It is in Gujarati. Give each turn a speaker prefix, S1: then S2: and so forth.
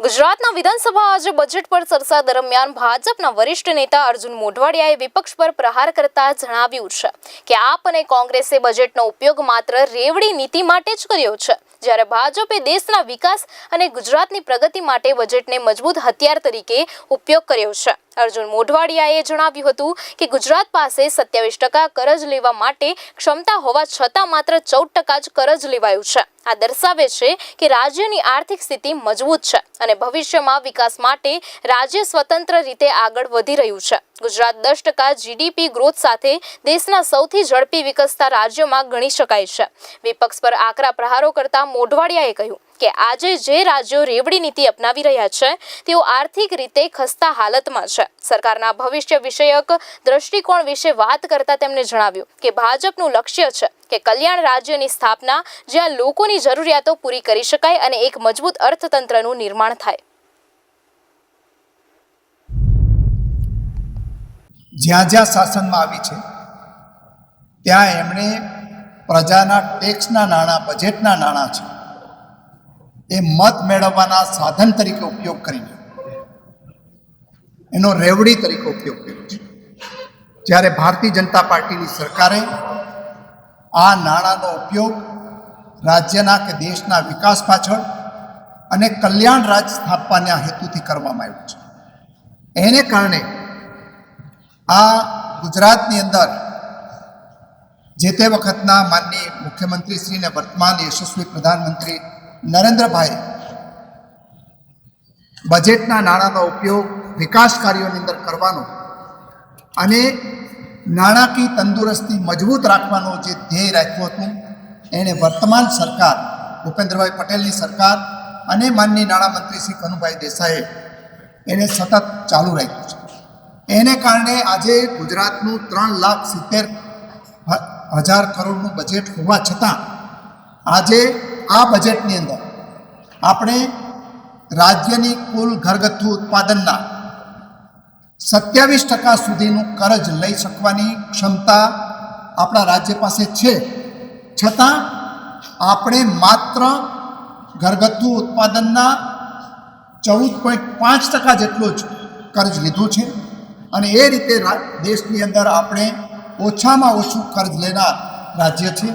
S1: ગુજરાતના વિધાનસભા આજે બજેટ પર ચર્ચા દરમિયાન ભાજપના વરિષ્ઠ નેતા અર્જુન મોઢવાડિયાએ વિપક્ષ પર પ્રહાર કરતા જણાવ્યું છે કે આપ અને કોંગ્રેસે બજેટનો ઉપયોગ માત્ર રેવડી નીતિ માટે જ કર્યો છે. જ્યારે ભાજપે દેશના વિકાસ અને ગુજરાતની પ્રગતિ માટે બજેટને મજબૂત હથિયાર તરીકે ઉપયોગ કર્યો છે. અર્જુન મોઢવાડિયાએ જણાવ્યું હતું કે ગુજરાત પાસે સત્યાવીસ ટકા કરજ લેવા માટે ક્ષમતા હોવા છતાં માત્ર ચૌદ ટકા જ કરજ લેવાયું છે. આ દર્શાવે છે કે રાજ્યની આર્થિક સ્થિતિ મજબૂત છે અને ભવિષ્યમાં વિકાસ માટે રાજ્ય સ્વતંત્ર રીતે આગળ વધી રહ્યું છે. ગુજરાત દસ ટકા જીડીપી ગ્રોથ સાથે દેશના સૌથી ઝડપી વિકસતા રાજ્યોમાં ગણી શકાય છે. વિપક્ષ પર આકરા પ્રહારો કરતા મોઢવાડિયાએ કહ્યું કે આજે જે રાજ્યો રેવડી નીતિ અપનાવી રહ્યા છે, તેઓ આર્થિક રીતે ખસ્તા હાલતમાં છે. સરકારના ભવિષ્ય વિષયક દ્રષ્ટિકોણ વિશે વાત કરતા તેમણે જણાવ્યું કે ભાજપનું લક્ષ્ય છે કે કલ્યાણ રાજ્યની સ્થાપના જ્યાં લોકોની જરૂરિયાતો પૂરી કરી શકાય અને એક મજબૂત અર્થતંત્રનું નિર્માણ થાય.
S2: જ્યાં જ્યાં શાસનમાં આવી છે, ત્યાં એમણે પ્રજાના ટેક્સના નાણાં, બજેટના નાણાં છે. એ મત મેળવવાના સાધન તરીકે ઉપયોગ કરીને. એનો રેવડી તરીકે ઉપયોગ કર્યો છે. જ્યારે ભારતીય જનતા પાર્ટીની સરકારે આ નાણાંનો ઉપયોગ રાજ્યના કે દેશના વિકાસ પાછળ અને કલ્યાણ રાજ સ્થાપવાના હેતુથી કરવામાં આવ્યું છે. એને કારણે આ ગુજરાતની અંદર જે તે વખતના માનનીય મુખ્યમંત્રી શ્રીને વર્તમાન યશસ્વી પ્રધાનમંત્રી નરેન્દ્રભાઈ બજેટના નાણાંનો ઉપયોગ વિકાસ કાર્યોની અંદર કરવાનો અને નાણાકીય તંદુરસ્તી મજબૂત રાખવાનો જે ધ્યેય રાખ્યું હતું એણે વર્તમાન સરકાર, ભૂપેન્દ્રભાઈ પટેલની સરકાર અને માનનીય નાણામંત્રી શ્રી કનુભાઈ દેસાઈએ એને સતત ચાલુ રાખ્યું છે. એને કારણે આજે ગુજરાતનું ત્રણ લાખ સિત્તેર હજાર કરોડનું બજેટ હોવા છતાં આજે આ બજેટની અંદર આપણે રાજ્યની કુલ ઘરગથ્થુ ઉત્પાદનના સત્યાવીસ ટકા સુધીનું કરજ લઈ શકવાની ક્ષમતા આપણા રાજ્ય પાસે છે. છતાં આપણે માત્ર ઘરગથ્થુ ઉત્પાદનના ચૌદ પોઈન્ટ પાંચ ટકા જેટલું જ કર્જ લીધું છે અને એ રીતે દેશની અંદર આપણે ઓછામાં ઓછું કર્જ લેનાર રાજ્ય છે.